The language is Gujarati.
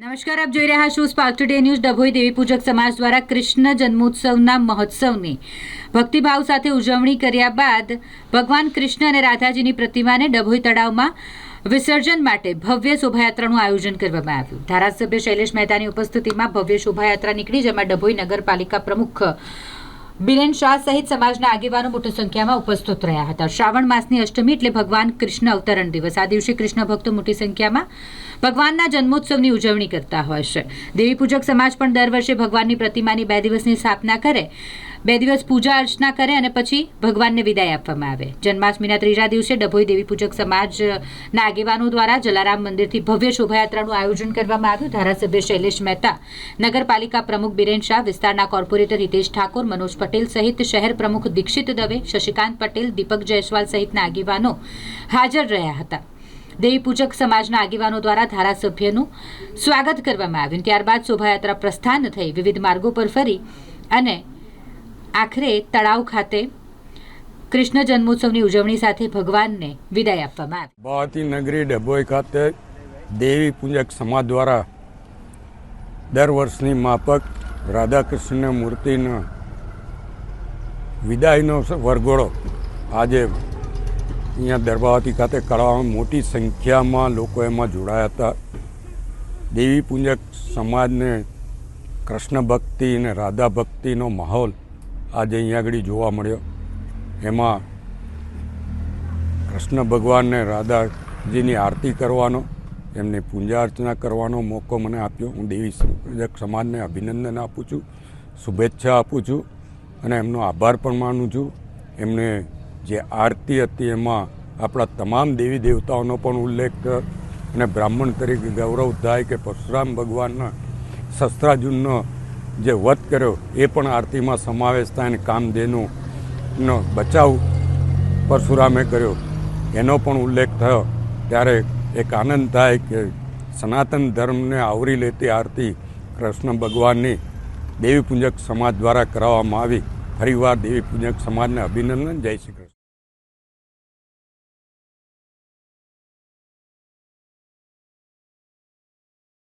નમસ્કાર, આપ જોઈ રહ્યા છો Spark Today News Dabhoi Devipujak સમાજ દ્વારા કૃષ્ણ જન્મોત્સવના મહોત્સવની. ભક્તિભાવ સાથે ઉજવણી કર્યા બાદ ભગવાન કૃષ્ણ અને રાધાજીની પ્રતિમાને ડભોઈ તળાવમાં વિસર્જન માટે ભવ્ય શોભાયાત્રાનું આયોજન કરવામાં આવ્યું. ધારાસભ્ય શૈલેષ મહેતાની ઉપસ્થિતિમાં ભવ્ય શોભાયાત્રા નીકળી, જેમાં ડભોઈ નગરપાલિકા પ્રમુખ બિરેન શાહ સહિત સમાજના આગેવાનો મોટી સંખ્યામાં ઉપસ્થિત રહ્યા હતા. શ્રાવણ માસની અષ્ટમી એટલે ભગવાન કૃષ્ણ અવતરણ દિવસ. આ દિવસે કૃષ્ણ ભક્તો મોટી સંખ્યામાં ભગવાનના જન્મોત્સવની ઉજવણી કરતા હોય છે. દેવી પૂજક સમાજ પણ દર વર્ષે ભગવાનની પ્રતિમાની બે દિવસની સ્થાપના કરે. બે દિવસ પૂજા અર્ચના કરે અને પછી ભગવાનને વિદાય આપવામાં આવે. જન્માષ્ટમીના ત્રીજા દિવસે ડભોઈ દેવી પૂજક સમાજના આગેવાનો દ્વારા જલારામ મંદિરથી ભવ્ય શોભાયાત્રાનું આયોજન કરવામાં આવ્યું. ધારાસભ્ય શૈલેષ મહેતા, નગરપાલિકા પ્રમુખ બિરેન શાહ, વિસ્તારના કોર્પોરેટર હિતેશ ઠાકોર, મનોજ પટેલ સહિત શહેર પ્રમુખ દીક્ષિત દવે, શશિકાંત પટેલ, દીપક જયસ્વાલ સહિતના આગેવાનો હાજર રહ્યા હતા. દેવી પૂજક સમાજના આગેવાનો દ્વારા ધારાસભ્યનું સ્વાગત કરવામાં આવ્યું. ત્યારબાદ શોભાયાત્રા પ્રસ્થાન થઈ. વિવિધ માર્ગો પર ફરી અને આખરે તળાવ ખાતે કૃષ્ણ જન્મોત્સવની ઉજવણી સાથે ભગવાનને વિદાય આપવામાં આવી. ભવાતી નગરી ડભોઈ ખાતે દેવી પૂજક સમાજ દ્વારા દર વર્ષની માફક રાધાકૃષ્ણ મૂર્તિનો વિદાયનો વરઘોડો આજે અહીંયા દરબાવતી ખાતે કરવામાં મોટી સંખ્યામાં લોકો એમાં જોડાયા હતા. દેવી પૂજક સમાજને કૃષ્ણ ભક્તિ અને રાધા ભક્તિનો માહોલ આજે અહીંયા આગળ જોવા મળ્યો. એમાં કૃષ્ણ ભગવાનને રાધાજીની આરતી કરવાનો, એમને પૂજા અર્ચના કરવાનો મોકો મને આપ્યો. હું દેવી સમાજને અભિનંદન આપું છું, શુભેચ્છા આપું છું અને એમનો આભાર પણ માનું છું. એમને જે આરતી હતી એમાં આપણા તમામ દેવી દેવતાઓનો પણ ઉલ્લેખ અને બ્રાહ્મણ તરીકે ગૌરવ થાય કે પરશુરામ ભગવાનના શસ્ત્રાર્જુનનો જે વધ કર્યો, એ પણ આરતીમાં સમાવેશ થાય અને કામધેનું નો બચાવ પરશુરામે કર્યો. એનો પણ ઉલ્લેખ થયો. ત્યારે એક આનંદ થાય કે સનાતન ધર્મને આવરી લેતી આરતી કૃષ્ણ ભગવાનની દેવી પૂજક સમાજ દ્વારા કરાવવામાં આવી. ફરીવાર દેવી પૂજક સમાજને અભિનંદન. જય શ્રી કૃષ્ણ.